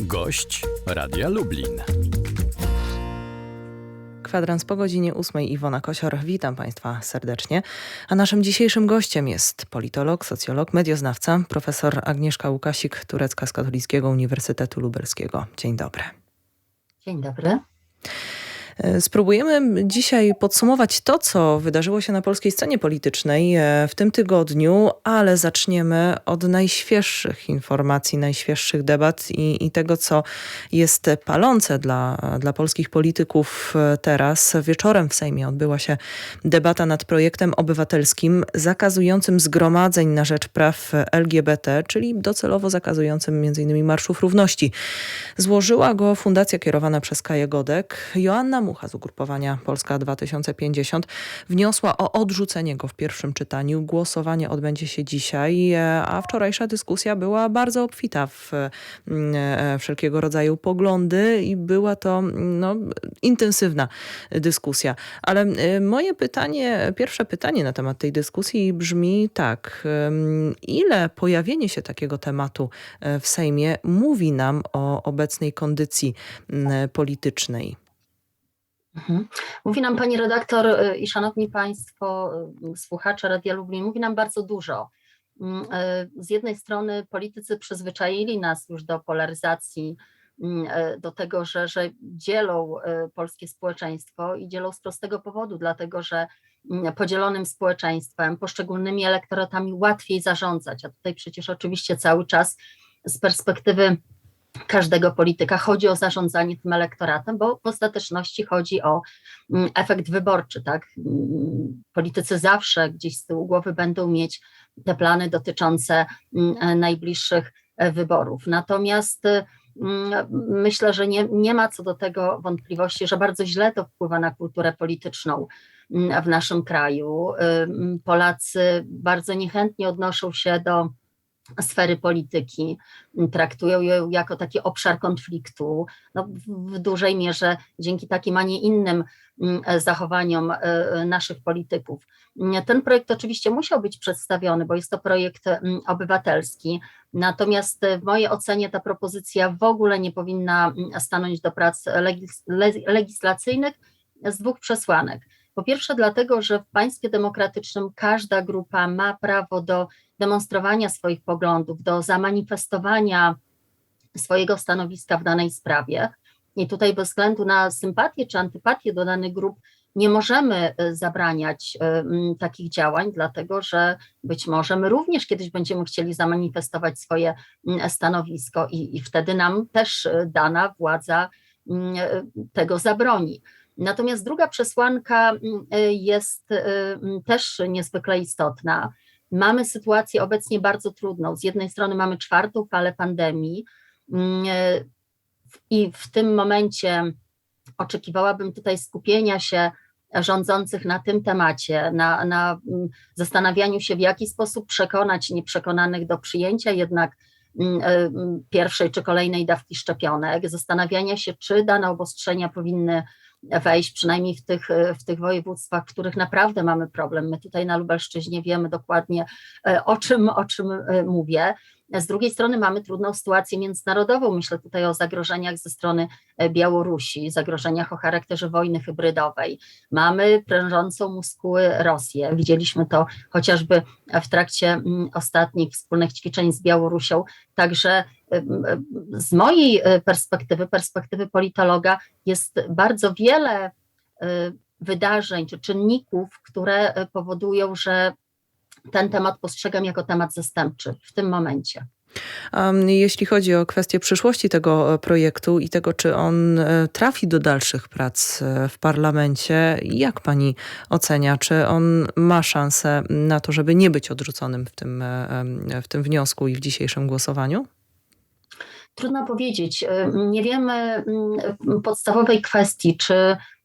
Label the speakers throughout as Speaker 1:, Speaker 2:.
Speaker 1: Gość Radia Lublin.
Speaker 2: Kwadrans po godzinie 8. Iwona Kosior. Witam Państwa serdecznie. A naszym dzisiejszym gościem jest politolog, socjolog, medioznawca, profesor Agnieszka Łukasik, turecka z Katolickiego Uniwersytetu Lubelskiego. Dzień dobry.
Speaker 3: Dzień dobry.
Speaker 2: E, Spróbujemy dzisiaj podsumować to, co wydarzyło się na polskiej scenie politycznej e, w tym tygodniu, ale zaczniemy od najświeższych informacji, najświeższych debat i, i tego, co jest palące dla, dla polskich polityków e, teraz. Wieczorem w Sejmie odbyła się debata nad projektem obywatelskim zakazującym zgromadzeń na rzecz praw LGBT, czyli docelowo zakazującym m.in. marszów równości. Złożyła go fundacja kierowana przez Kaję Godek. Joanna Mucha z ugrupowania Polska 2050 wniosła o odrzucenie go w pierwszym czytaniu. Głosowanie odbędzie się dzisiaj, e, a wczorajsza dyskusja była bardzo obfita w mm, e, wszelkiego rodzaju poglądy i była to mm, no, intensywna dyskusja. Ale e, moje pytanie, pierwsze pytanie na temat tej dyskusji brzmi tak. Ile pojawienie się takiego tematu e, w Sejmie mówi nam o obecnej kondycji politycznej?
Speaker 3: Mhm. Mówi nam pani redaktor y, i szanowni państwo, y, słuchacze Radia Lublin, mówi nam bardzo dużo. Mm, y, Z jednej strony politycy przyzwyczaili nas już do polaryzacji, mm, do tego, że, że dzielą polskie społeczeństwo i dzielą z prostego powodu, dlatego że mm, podzielonym społeczeństwem, poszczególnymi elektoratami łatwiej zarządzać, a tutaj przecież oczywiście cały czas z perspektywy każdego polityka chodzi o zarządzanie tym elektoratem, bo w ostateczności chodzi o mm, efekt wyborczy, tak? Mm, Politycy zawsze gdzieś z tyłu głowy będą mieć te plany dotyczące mm, e, najbliższych e, wyborów. Natomiast y, myślę, że nie, nie ma co do tego wątpliwości, że bardzo źle to wpływa na kulturę polityczną w naszym kraju. Y, Polacy bardzo niechętnie odnoszą się do sfery polityki, traktują ją jako taki obszar konfliktu, no, w, dużej mierze dzięki takim, a nie innym e, zachowaniom e, e, naszych polityków. Ten projekt oczywiście musiał być przedstawiony, bo jest to projekt obywatelski, natomiast w mojej ocenie ta propozycja w ogóle nie powinna stanąć do prac legis, le, legislacyjnych z dwóch przesłanek. Po pierwsze, dlatego, że w państwie demokratycznym każda grupa ma prawo do demonstrowania swoich poglądów, do zamanifestowania swojego stanowiska w danej sprawie. I tutaj bez względu na sympatię czy antypatię do danych grup nie możemy e, zabraniać m, takich działań, dlatego że być może my również kiedyś będziemy chcieli zamanifestować swoje stanowisko i, i wtedy nam też e, dana władza tego zabroni. Natomiast druga przesłanka m, e, jest e, m, też niezwykle istotna. Mamy sytuację obecnie bardzo trudną. Z jednej strony mamy czwartą falę pandemii mm, e, i w tym momencie oczekiwałabym tutaj skupienia się rządzących na tym temacie, na, na mm, zastanawianiu się, w jaki sposób przekonać nieprzekonanych do przyjęcia jednak mm, mm, pierwszej czy kolejnej dawki szczepionek, zastanawiania się, czy dane obostrzenia powinny wejść, przynajmniej w tych, w tych województwach, w których naprawdę mamy problem. My tutaj na Lubelszczyźnie wiemy dokładnie, e, o czym, o czym e, mówię. Z drugiej strony mamy trudną sytuację międzynarodową. Myślę tutaj o zagrożeniach ze strony e, Białorusi, zagrożeniach o charakterze wojny hybrydowej. Mamy prężącą muskuły Rosję. Widzieliśmy to chociażby w trakcie mm, ostatnich wspólnych ćwiczeń z Białorusią. Także z mojej e, perspektywy, perspektywy politologa, jest bardzo wiele e, wydarzeń czy czynników, które e, powodują, że ten temat postrzegam jako temat zastępczy w tym momencie.
Speaker 2: Jeśli chodzi o kwestię przyszłości tego projektu i tego, czy on trafi do dalszych prac w parlamencie, jak pani ocenia, czy on ma szansę na to, żeby nie być odrzuconym w tym, w tym wniosku i w dzisiejszym głosowaniu?
Speaker 3: Trudno powiedzieć. Y, Nie wiemy mm, podstawowej kwestii, czy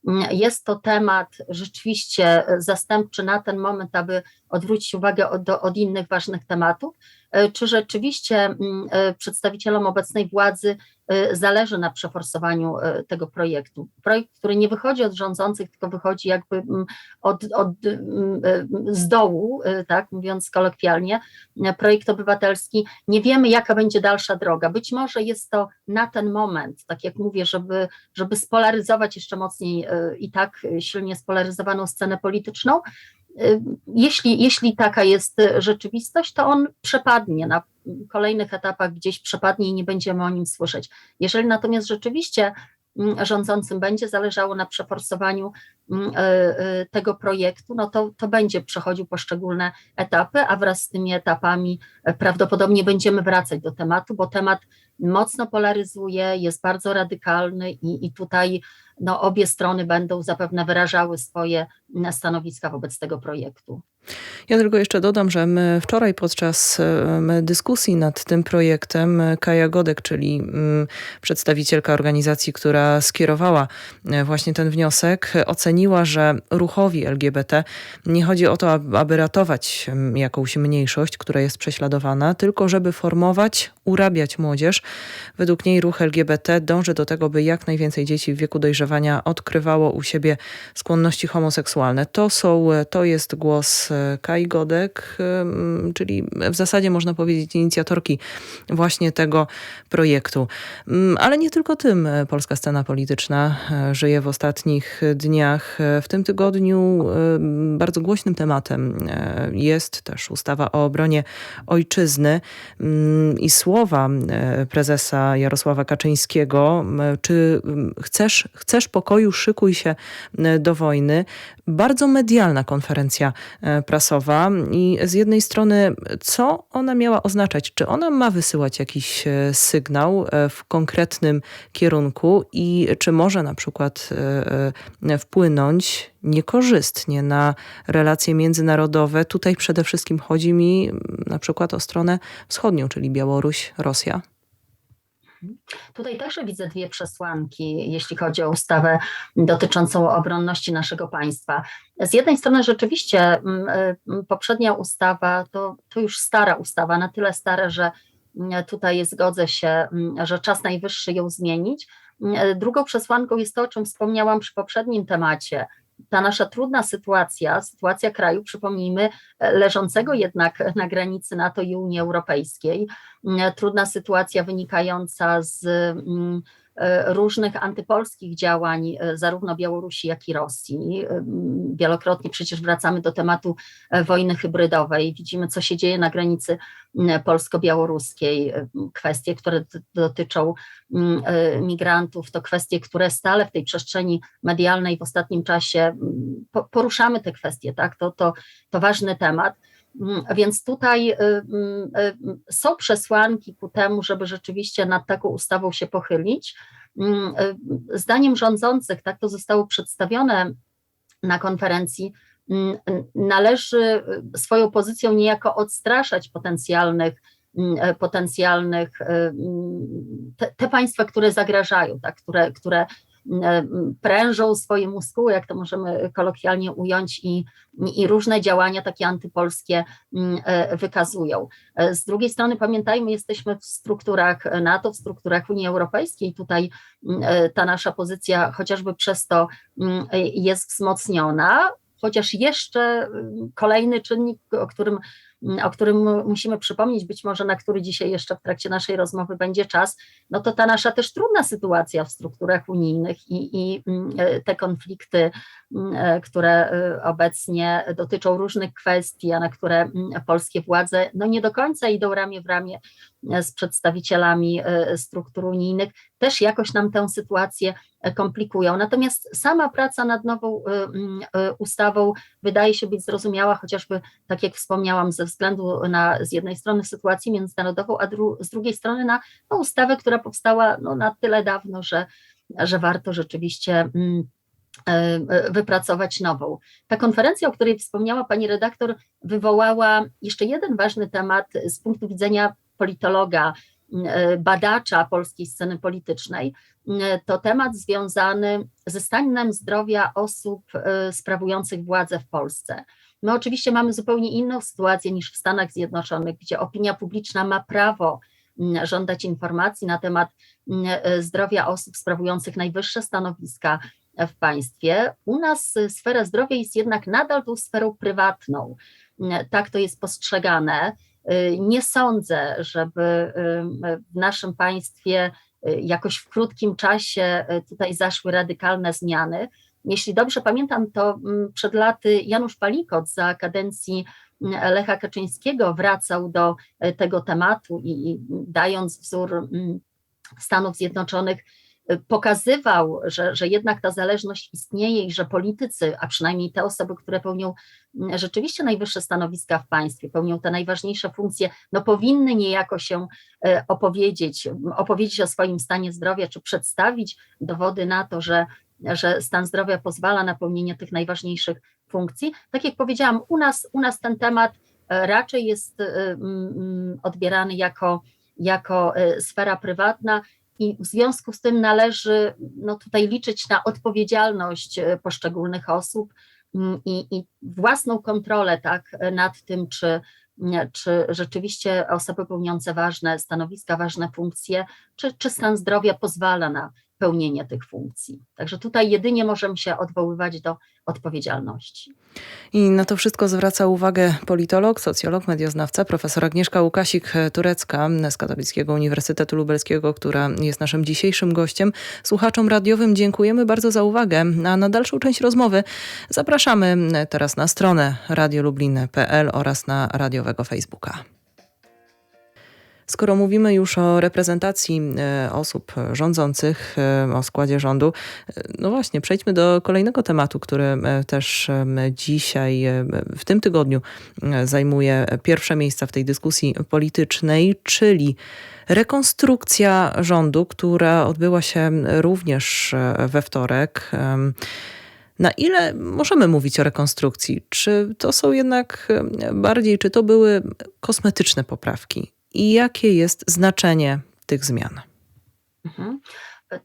Speaker 3: mm, jest to temat rzeczywiście zastępczy na ten moment, aby odwrócić uwagę od, od innych ważnych tematów, czy rzeczywiście przedstawicielom obecnej władzy zależy na przeforsowaniu tego projektu. Projekt, który nie wychodzi od rządzących, tylko wychodzi jakby od, od, z dołu, tak mówiąc kolokwialnie, projekt obywatelski. Nie wiemy, jaka będzie dalsza droga. Być może jest to na ten moment, tak jak mówię, żeby, żeby spolaryzować jeszcze mocniej i tak silnie spolaryzowaną scenę polityczną, Y, jeśli, jeśli taka jest rzeczywistość, to on przepadnie na kolejnych etapach, gdzieś przepadnie i nie będziemy o nim słyszeć. Jeżeli natomiast rzeczywiście rządzącym będzie zależało na przeforsowaniu y, y, tego projektu, no to, to będzie przechodził poszczególne etapy, a wraz z tymi etapami prawdopodobnie będziemy wracać do tematu, bo temat mocno polaryzuje, jest bardzo radykalny i, i tutaj no, obie strony będą zapewne wyrażały swoje stanowiska wobec tego projektu.
Speaker 2: Ja tylko jeszcze dodam, że my wczoraj podczas dyskusji nad tym projektem Kaja Godek, czyli przedstawicielka organizacji, która skierowała e, właśnie ten wniosek, oceniła, że ruchowi LGBT nie chodzi o to, aby ratować jakąś mniejszość, która jest prześladowana, tylko żeby formować, urabiać młodzież. Według niej ruch LGBT dąży do tego, by jak najwięcej dzieci w wieku dojrzewania odkrywało u siebie skłonności homoseksualne. To są, to jest głos Kai Godek, czyli w zasadzie można powiedzieć inicjatorki właśnie tego projektu. Ale nie tylko tym polska scena polityczna e, żyje w ostatnich dniach. W tym tygodniu bardzo głośnym tematem e, jest też ustawa o obronie ojczyzny i słowa e, prezesa Jarosława Kaczyńskiego, czy chcesz, chcesz pokoju, szykuj się do wojny. Bardzo medialna konferencja prasowa i z jednej strony, co ona miała oznaczać? Czy ona ma wysyłać jakiś e, sygnał e, w konkretnym kierunku i czy może na przykład e, wpłynąć niekorzystnie na relacje międzynarodowe? Tutaj przede wszystkim chodzi mi na przykład o stronę wschodnią, czyli Białoruś, Rosja.
Speaker 3: Tutaj także widzę dwie przesłanki, jeśli chodzi o ustawę dotyczącą obronności naszego państwa. Z jednej strony rzeczywiście mm, y, poprzednia ustawa to, to już stara ustawa, na tyle stara, że mm, tutaj zgodzę się, mm, że czas najwyższy ją zmienić. Drugą przesłanką jest to, o czym wspomniałam przy poprzednim temacie, ta nasza trudna sytuacja, sytuacja kraju, przypomnijmy, leżącego jednak na granicy NATO i Unii Europejskiej, trudna sytuacja wynikająca z E, różnych antypolskich działań, e, zarówno Białorusi, jak i Rosji. E, wielokrotnie przecież wracamy do tematu wojny hybrydowej. Widzimy, co się dzieje na granicy polsko-białoruskiej. Kwestie, które dotyczą migrantów, to kwestie, które stale w tej przestrzeni medialnej w ostatnim czasie poruszamy te kwestie, tak? To, to, to ważny temat. Mm, więc tutaj y, mm, y, są przesłanki ku temu, żeby rzeczywiście nad taką ustawą się pochylić. Mm, y, zdaniem rządzących, tak to zostało przedstawione na konferencji, należy swoją pozycją niejako odstraszać potencjalnych potencjalnych te, te, państwa, które zagrażają, tak, które, które prężą swoje muskuły, jak to możemy kolokwialnie ująć, i, i różne działania takie antypolskie mm, e, wykazują. E, z drugiej strony pamiętajmy, jesteśmy w strukturach NATO, w strukturach Unii Europejskiej. Tutaj mm, ta nasza pozycja chociażby przez to mm, jest wzmocniona, chociaż jeszcze kolejny czynnik, o którym o którym musimy przypomnieć, być może na który dzisiaj jeszcze w trakcie naszej rozmowy będzie czas, no to ta nasza też trudna sytuacja w strukturach unijnych i, i mm, te konflikty, mm, e, które e, obecnie dotyczą różnych kwestii, a na które mm, polskie władze no nie do końca idą ramię w ramię e, z przedstawicielami struktur unijnych, też jakoś nam tę sytuację komplikują. Natomiast sama praca nad nową ustawą wydaje się być zrozumiała, chociażby tak jak wspomniałam, ze względu na z jednej strony sytuację międzynarodową, a dru, z drugiej strony na no, ustawę, która powstała no, na tyle dawno, że, że warto rzeczywiście mm, wypracować nową. Ta konferencja, o której wspomniała pani redaktor, wywołała jeszcze jeden ważny temat z punktu widzenia politologa, badacza polskiej sceny politycznej. E, to temat związany ze stanem zdrowia osób sprawujących władzę w Polsce. My oczywiście mamy zupełnie inną sytuację niż w Stanach Zjednoczonych, gdzie opinia publiczna ma prawo żądać informacji na temat e, zdrowia osób sprawujących najwyższe stanowiska w państwie. U nas sfera zdrowia jest jednak nadal tą sferą prywatną. Tak to jest postrzegane. Y, Nie sądzę, żeby y, w naszym państwie y, jakoś w krótkim czasie tutaj zaszły radykalne zmiany. Jeśli dobrze pamiętam, to mm, przed laty Janusz Palikot za kadencji mm, Lecha Kaczyńskiego wracał do tego tematu i dając wzór mm, Stanów Zjednoczonych, pokazywał, że, że jednak ta zależność istnieje i że politycy, a przynajmniej te osoby, które pełnią mm, rzeczywiście najwyższe stanowiska w państwie, pełnią te najważniejsze funkcje, no powinny niejako się e, opowiedzieć, opowiedzieć o swoim stanie zdrowia, czy przedstawić dowody na to, że, że stan zdrowia pozwala na pełnienie tych najważniejszych funkcji. Tak jak powiedziałam, u nas, u nas ten temat e, raczej jest e, odbierany jako, jako sfera prywatna i w związku z tym należy no, tutaj liczyć na odpowiedzialność e, poszczególnych osób mm, i, i własną kontrolę tak, nad tym, czy, nie, czy rzeczywiście osoby pełniące ważne stanowiska, ważne funkcje, czy, czy stan zdrowia pozwala na pełnienie tych funkcji. Także tutaj jedynie możemy się odwoływać do odpowiedzialności.
Speaker 2: I na to wszystko zwraca uwagę politolog, socjolog, medioznawca, profesor Agnieszka Łukasik-Turecka z Katolickiego Uniwersytetu Lubelskiego, która jest naszym dzisiejszym gościem. Słuchaczom radiowym dziękujemy bardzo za uwagę, a na dalszą część rozmowy zapraszamy teraz na stronę radiolublin.pl oraz na radiowego Facebooka. Skoro mówimy już o reprezentacji e, osób rządzących, e, o składzie rządu, e, no właśnie, przejdźmy do kolejnego tematu, który też dzisiaj, w tym tygodniu zajmuje pierwsze miejsca w tej dyskusji politycznej, czyli rekonstrukcja rządu, która odbyła się również we wtorek. Na ile możemy mówić o rekonstrukcji? Czy to są jednak bardziej, czy to były kosmetyczne poprawki? I jakie jest znaczenie tych zmian?
Speaker 3: Mhm.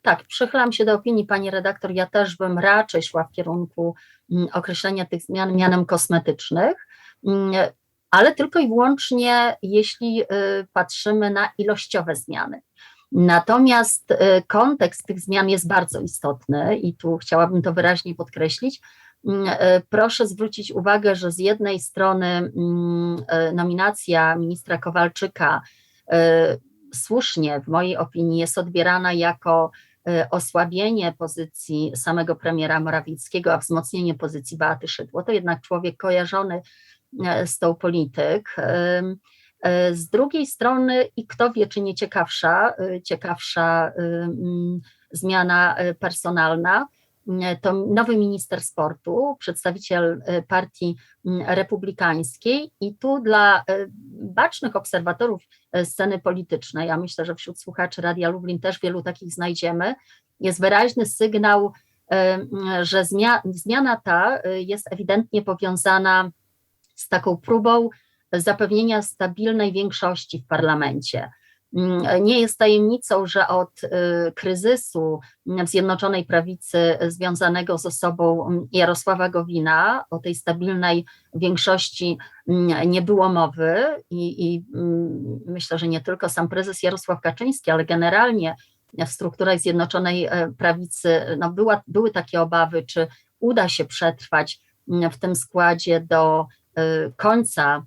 Speaker 3: Tak, przychylam się do opinii pani redaktor. Ja też bym raczej szła w kierunku mm, określenia tych zmian mianem kosmetycznych, mm, ale tylko i wyłącznie jeśli y, patrzymy na ilościowe zmiany. Natomiast y, kontekst tych zmian jest bardzo istotny i tu chciałabym to wyraźnie podkreślić. Mm, y, Proszę zwrócić uwagę, że z jednej strony mm, y, nominacja ministra Kowalczyka y, słusznie, w mojej opinii, jest odbierana jako osłabienie pozycji samego premiera Morawieckiego, a wzmocnienie pozycji Beaty Szydło. To jednak człowiek kojarzony z tą polityk. Z drugiej strony, i kto wie, czy nie ciekawsza, ciekawsza zmiana personalna, to nowy minister sportu, przedstawiciel y, partii republikańskiej, i tu dla y, bacznych obserwatorów e, sceny politycznej, ja myślę, że wśród słuchaczy Radia Lublin też wielu takich znajdziemy, jest wyraźny sygnał, e, że zmia, zmiana ta e, jest ewidentnie powiązana z taką próbą zapewnienia stabilnej większości w parlamencie. Mm, Nie jest tajemnicą, że od y, kryzysu w Zjednoczonej Prawicy związanego z osobą mm, Jarosława Gowina, o tej stabilnej większości mm, nie było mowy i, i mm, myślę, że nie tylko sam prezes Jarosław Kaczyński, ale generalnie w strukturach Zjednoczonej e, Prawicy no była, były takie obawy, czy uda się przetrwać mm, w tym składzie do końca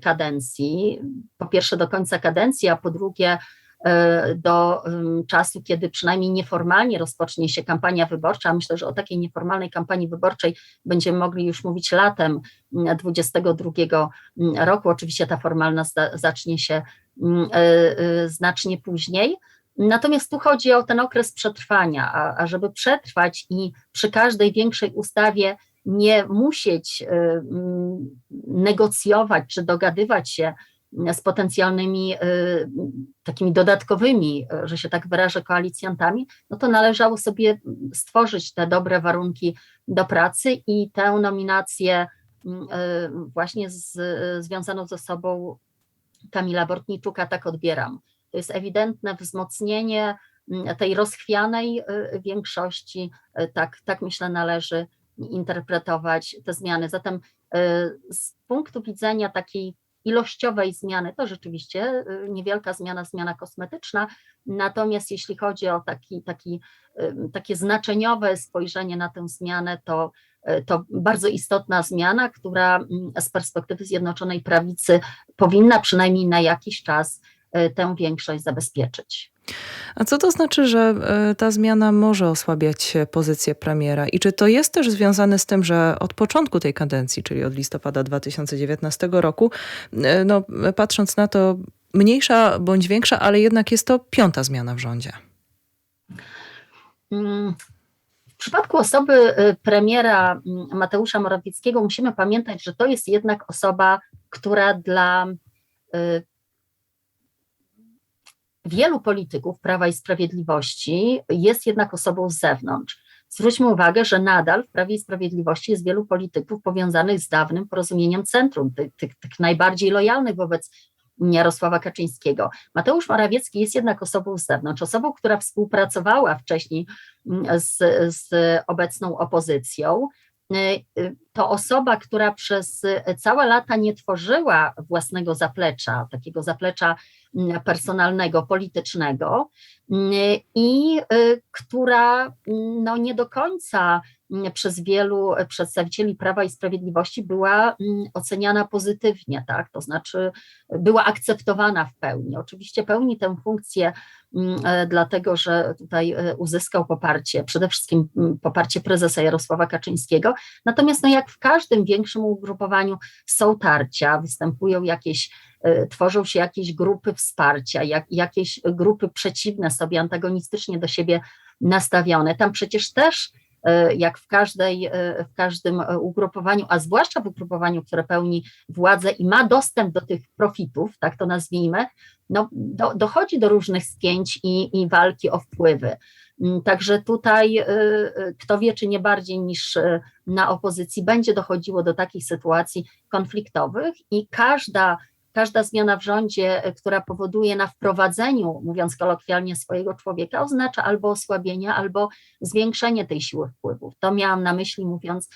Speaker 3: kadencji. Po pierwsze do końca kadencji, a po drugie e, do em, czasu, kiedy przynajmniej nieformalnie rozpocznie się kampania wyborcza. Myślę, że o takiej nieformalnej kampanii wyborczej będziemy mogli już mówić latem 2022 roku. Oczywiście ta formalna zacznie się mm, e, e, znacznie później. Natomiast tu chodzi o ten okres przetrwania, a, a żeby przetrwać i przy każdej większej ustawie nie musieć y, mm, negocjować czy dogadywać się z potencjalnymi y, takimi dodatkowymi, y, że się tak wyrażę, koalicjantami, no to należało sobie stworzyć te dobre warunki do pracy i tę nominację mm, właśnie z, związaną ze sobą Kamila Bortniczuka tak odbieram. To jest ewidentne wzmocnienie mm, tej rozchwianej większości, tak, tak myślę należy interpretować te zmiany. Zatem z punktu widzenia takiej ilościowej zmiany, to rzeczywiście niewielka zmiana, zmiana kosmetyczna, natomiast jeśli chodzi o taki, taki, takie znaczeniowe spojrzenie na tę zmianę, to to bardzo istotna zmiana, która mm, z perspektywy Zjednoczonej Prawicy powinna przynajmniej na jakiś czas tę większość zabezpieczyć.
Speaker 2: A co to znaczy, że e, ta zmiana może osłabiać pozycję premiera? I czy to jest też związane z tym, że od początku tej kadencji, czyli od listopada 2019 roku, e, no, patrząc na to, mniejsza bądź większa, ale jednak jest to piąta zmiana w rządzie?
Speaker 3: Mm, w przypadku osoby y, premiera mm, Mateusza Morawieckiego musimy pamiętać, że to jest jednak osoba, która dla y, wielu polityków Prawa i Sprawiedliwości jest jednak osobą z zewnątrz. Zwróćmy uwagę, że nadal w Prawie i Sprawiedliwości jest wielu polityków powiązanych z dawnym porozumieniem centrum, tych, tych, tych najbardziej lojalnych wobec Jarosława Kaczyńskiego. Mateusz Morawiecki jest jednak osobą z zewnątrz, osobą, która współpracowała wcześniej mm, z, z obecną opozycją. Y, y, to osoba, która przez całe lata nie tworzyła własnego zaplecza, takiego zaplecza personalnego, politycznego mm, i y, która no, nie do końca przez wielu przedstawicieli Prawa i Sprawiedliwości była oceniana pozytywnie, tak? to znaczy była akceptowana w pełni. Oczywiście pełni tę funkcję dlatego, że tutaj uzyskał poparcie, przede wszystkim poparcie prezesa Jarosława Kaczyńskiego, natomiast no jak w każdym większym ugrupowaniu są tarcia, występują jakieś tworzą się jakieś grupy wsparcia, jak, jakieś grupy przeciwne sobie, antagonistycznie do siebie nastawione. Tam przecież też E, jak w, każdej, e, w każdym e, ugrupowaniu, a zwłaszcza w ugrupowaniu, które pełni władzę i ma dostęp do tych profitów, tak to nazwijmy, no, do, dochodzi do różnych spięć i, i walki o wpływy. Mm, także tutaj kto wie, czy nie bardziej niż na opozycji będzie dochodziło do takich sytuacji konfliktowych i każda każda zmiana w rządzie, e, która powoduje na wprowadzeniu, mówiąc kolokwialnie, swojego człowieka, oznacza albo osłabienie, albo zwiększenie tej siły wpływów. To miałam na myśli, mówiąc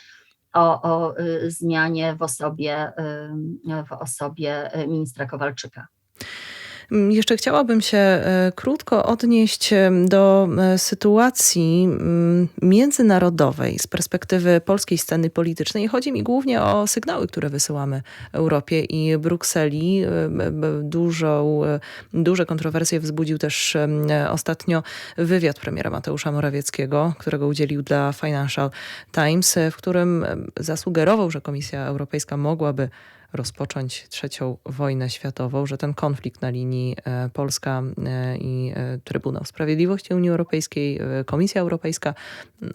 Speaker 3: o, o y, zmianie w osobie, w osobie y, ministra Kowalczyka.
Speaker 2: Mm, jeszcze chciałabym się e, krótko odnieść do e, sytuacji mm, międzynarodowej z perspektywy polskiej sceny politycznej. Chodzi mi głównie o sygnały, które wysyłamy Europie i Brukseli. E, dużą, duże kontrowersje wzbudził też ostatnio wywiad premiera Mateusza Morawieckiego, którego udzielił dla Financial Times, w którym zasugerował, że Komisja Europejska mogłaby rozpocząć trzecią wojnę światową, że ten konflikt na linii e, Polska e, i e, Trybunał Sprawiedliwości Unii Europejskiej, Komisja Europejska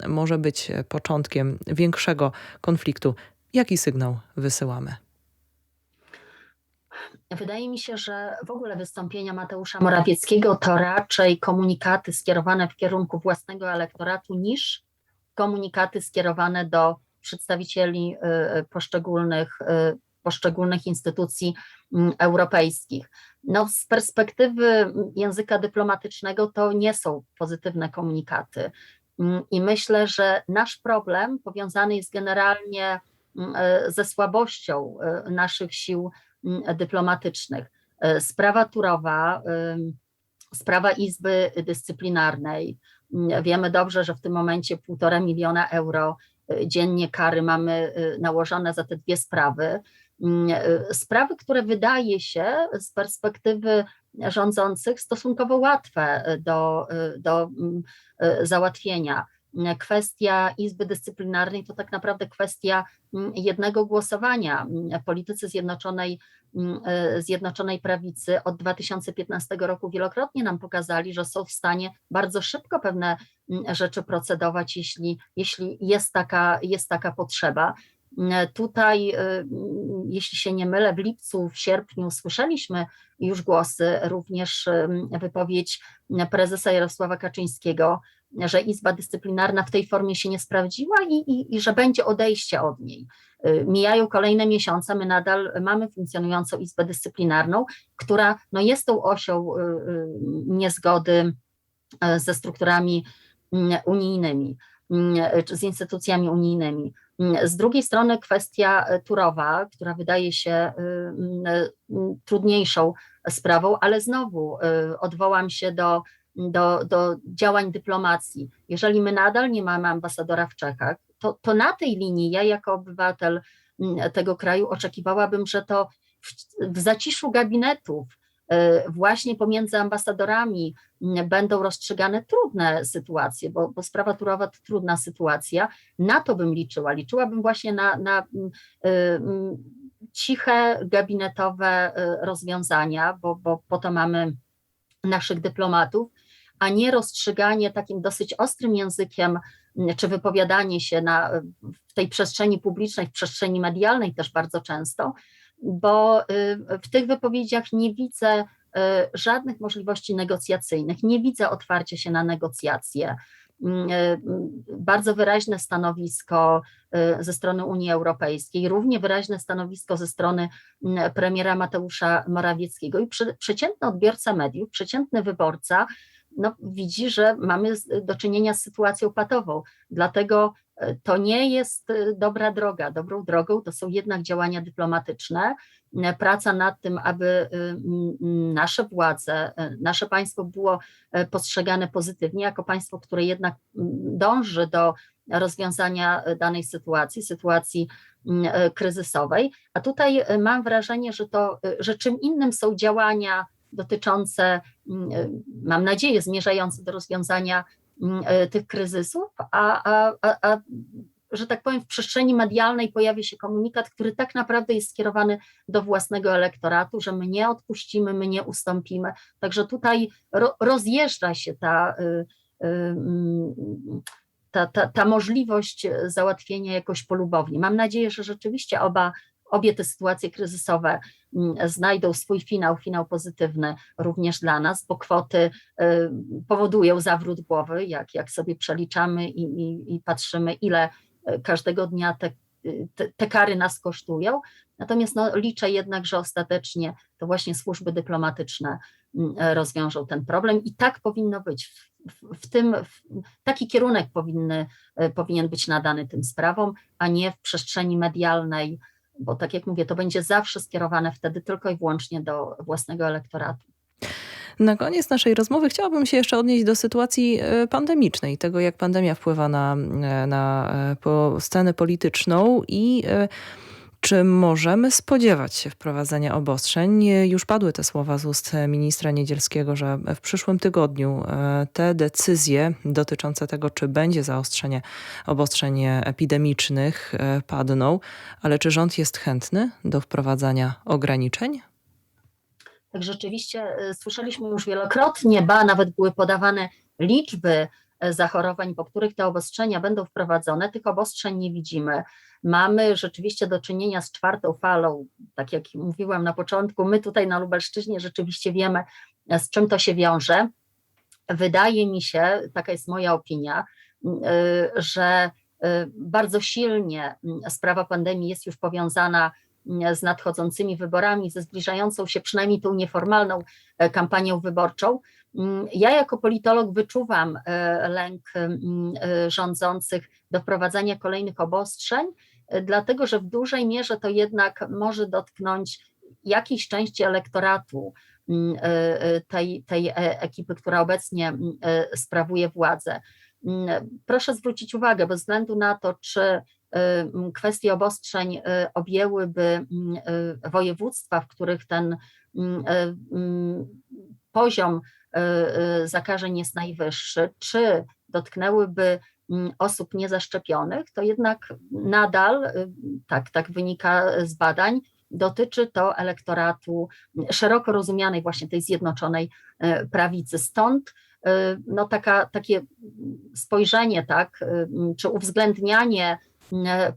Speaker 2: może być początkiem większego konfliktu. Jaki sygnał wysyłamy?
Speaker 3: Wydaje mi się, że w ogóle wystąpienia Mateusza Morawieckiego to raczej komunikaty skierowane w kierunku własnego elektoratu niż komunikaty skierowane do przedstawicieli poszczególnych poszczególnych instytucji mm, europejskich. No, z perspektywy języka dyplomatycznego to nie są pozytywne komunikaty. Mm, I myślę, że nasz problem powiązany jest generalnie mm, e, ze słabością e, naszych sił dyplomatycznych. E, sprawa Turowa, sprawa Izby Dyscyplinarnej. Wiemy dobrze, że w tym momencie półtora miliona euro dziennie kary mamy nałożone za te dwie sprawy. Mm, e, sprawy, które wydaje się z perspektywy rządzących stosunkowo łatwe do, e, do mm, e, załatwienia. Kwestia Izby Dyscyplinarnej to tak naprawdę kwestia mm, jednego głosowania. Politycy Zjednoczonej, Zjednoczonej Prawicy od 2015 roku wielokrotnie nam pokazali, że są w stanie bardzo szybko pewne rzeczy procedować, jeśli, jeśli jest, taka, jest taka potrzeba. Tutaj, y, jeśli się nie mylę, w lipcu, w sierpniu słyszeliśmy już głosy, również wypowiedź prezesa Jarosława Kaczyńskiego, że Izba Dyscyplinarna w tej formie się nie sprawdziła i, i, i że będzie odejście od niej. Y, mijają kolejne miesiące, my nadal mamy funkcjonującą Izbę Dyscyplinarną, która no, jest tą osią y, niezgody ze strukturami unijnymi, z instytucjami unijnymi. Z drugiej strony kwestia Turowa, która wydaje się trudniejszą sprawą, ale znowu odwołam się do, do, do działań dyplomacji. Jeżeli my nadal nie mamy ambasadora w Czechach, to, to na tej linii ja jako obywatel tego kraju oczekiwałabym, że to w, w zaciszu gabinetów, e, właśnie pomiędzy ambasadorami będą rozstrzygane trudne sytuacje, bo, bo sprawa Turowa to trudna sytuacja. Na to bym liczyła. Liczyłabym właśnie na, na y, ciche, gabinetowe e, rozwiązania, bo, bo po to mamy naszych dyplomatów, a nie rozstrzyganie takim dosyć ostrym językiem, czy wypowiadanie się na, w tej przestrzeni publicznej, w przestrzeni medialnej też bardzo często, bo y, w tych wypowiedziach nie widzę y, żadnych możliwości negocjacyjnych, nie widzę otwarcia się na negocjacje. Mm, y, bardzo wyraźne stanowisko ze strony Unii Europejskiej, równie wyraźne stanowisko ze strony mm, premiera Mateusza Morawieckiego i przeciętny odbiorca mediów, przeciętny wyborca no, widzi, że mamy do czynienia z sytuacją patową. Dlatego to nie jest e, dobra droga. Dobrą drogą to są jednak działania dyplomatyczne, praca nad tym, aby nasze władze, nasze państwo było postrzegane pozytywnie, jako państwo, które jednak dąży do rozwiązania danej sytuacji, sytuacji kryzysowej. A tutaj mam wrażenie, że to, że czym innym są działania dotyczące, mam nadzieję, zmierzające do rozwiązania tych kryzysów, a, a, a, a że tak powiem, w przestrzeni medialnej pojawi się komunikat, który tak naprawdę jest skierowany do własnego elektoratu, że my nie odpuścimy, my nie ustąpimy. Także tutaj ro, rozjeżdża się ta, y, y, mm, ta, ta, ta możliwość załatwienia jakoś polubownie. Mam nadzieję, że rzeczywiście oba obie te sytuacje kryzysowe mm, znajdą swój finał, finał pozytywny również dla nas, bo kwoty y, powodują zawrót głowy, jak, jak sobie przeliczamy i, i, i patrzymy, ile y, każdego dnia te, y, te, te, kary nas kosztują. Natomiast no, liczę jednak, że ostatecznie to właśnie służby dyplomatyczne mm, rozwiążą ten problem i tak powinno być. W, tym taki kierunek powinny, powinien być nadany tym sprawom, a nie w przestrzeni medialnej bo tak jak mówię, to będzie zawsze skierowane wtedy tylko i wyłącznie do własnego elektoratu.
Speaker 2: Na koniec naszej rozmowy chciałabym się jeszcze odnieść do sytuacji e, pandemicznej, tego jak pandemia wpływa na, e, na e, scenę polityczną i czy możemy spodziewać się wprowadzenia obostrzeń? Już padły te słowa z ust ministra Niedzielskiego, że w przyszłym tygodniu e, te decyzje dotyczące tego, czy będzie zaostrzenie obostrzeń epidemicznych e, padną, ale czy rząd jest chętny do wprowadzania ograniczeń?
Speaker 3: Tak, rzeczywiście e, słyszeliśmy już wielokrotnie, ba, nawet były podawane liczby zachorowań, po których te obostrzenia będą wprowadzone. Tych obostrzeń nie widzimy. Mamy rzeczywiście do czynienia z czwartą falą, tak jak mówiłam na początku, my tutaj na Lubelszczyźnie rzeczywiście wiemy, z czym to się wiąże. Wydaje mi się, taka jest moja opinia, y, że y, bardzo silnie sprawa pandemii jest już powiązana z nadchodzącymi wyborami, ze zbliżającą się przynajmniej tą nieformalną kampanią wyborczą. Mm, ja jako politolog wyczuwam lęk rządzących do wprowadzania kolejnych obostrzeń, dlatego że w dużej mierze to jednak może dotknąć jakiejś części elektoratu mm, e, e, tej, tej e, ekipy, która obecnie mm, sprawuje władzę. Mm, proszę zwrócić uwagę, bez względu na to, czy kwestie obostrzeń objęłyby województwa, w których ten poziom zakażeń jest najwyższy, czy dotknęłyby Mm, osób niezaszczepionych, to jednak nadal, y, tak, tak wynika z badań, dotyczy to elektoratu szeroko rozumianej właśnie tej zjednoczonej y, prawicy. Stąd y, no taka, takie spojrzenie, tak, czy uwzględnianie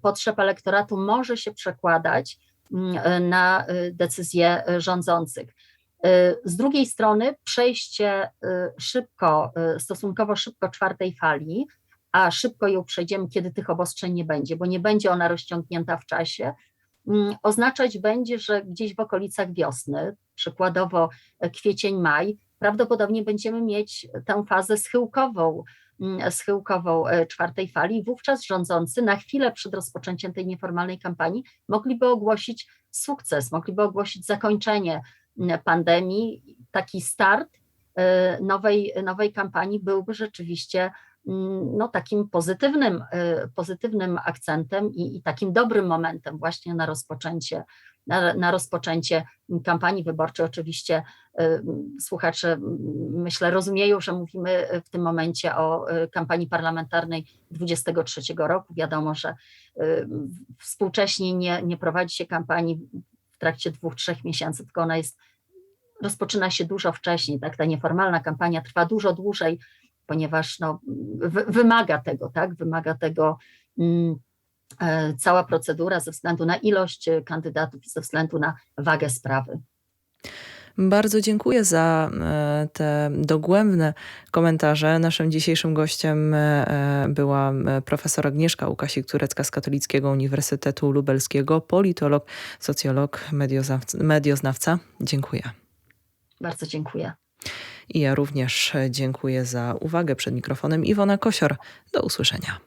Speaker 3: potrzeb elektoratu może się przekładać na decyzje rządzących. Z drugiej strony przejście szybko, stosunkowo szybko czwartej fali, a szybko ją przejdziemy, kiedy tych obostrzeń nie będzie, bo nie będzie ona rozciągnięta w czasie, mm, oznaczać będzie, że gdzieś w okolicach wiosny, przykładowo kwiecień, maj, prawdopodobnie będziemy mieć tę fazę schyłkową mm, schyłkową e, czwartej fali. Wówczas rządzący na chwilę przed rozpoczęciem tej nieformalnej kampanii mogliby ogłosić sukces, mogliby ogłosić zakończenie pandemii. Taki start e, nowej, nowej kampanii byłby rzeczywiście mm, no, takim pozytywnym, e, pozytywnym akcentem i, i takim dobrym momentem właśnie na rozpoczęcie, na, na rozpoczęcie kampanii wyborczej. Oczywiście y, słuchacze myślę rozumieją, że mówimy w tym momencie o kampanii parlamentarnej 23 roku. Wiadomo, że współcześnie nie, nie prowadzi się kampanii w trakcie dwóch, trzech miesięcy, tylko ona jest, rozpoczyna się dużo wcześniej, tak? Ta nieformalna kampania trwa dużo dłużej, ponieważ no, wy, wymaga tego, tak? Wymaga tego mm, e, cała procedura ze względu na ilość e, kandydatów i ze względu na wagę sprawy.
Speaker 2: Bardzo dziękuję za e, te dogłębne komentarze. Naszym dzisiejszym gościem e, była e, profesor Agnieszka Łukasik-Turecka z Katolickiego Uniwersytetu Lubelskiego, politolog, socjolog, medioznawca. Dziękuję.
Speaker 3: Bardzo dziękuję.
Speaker 2: I ja również dziękuję za uwagę przed mikrofonem. Iwona Kosior. Do usłyszenia.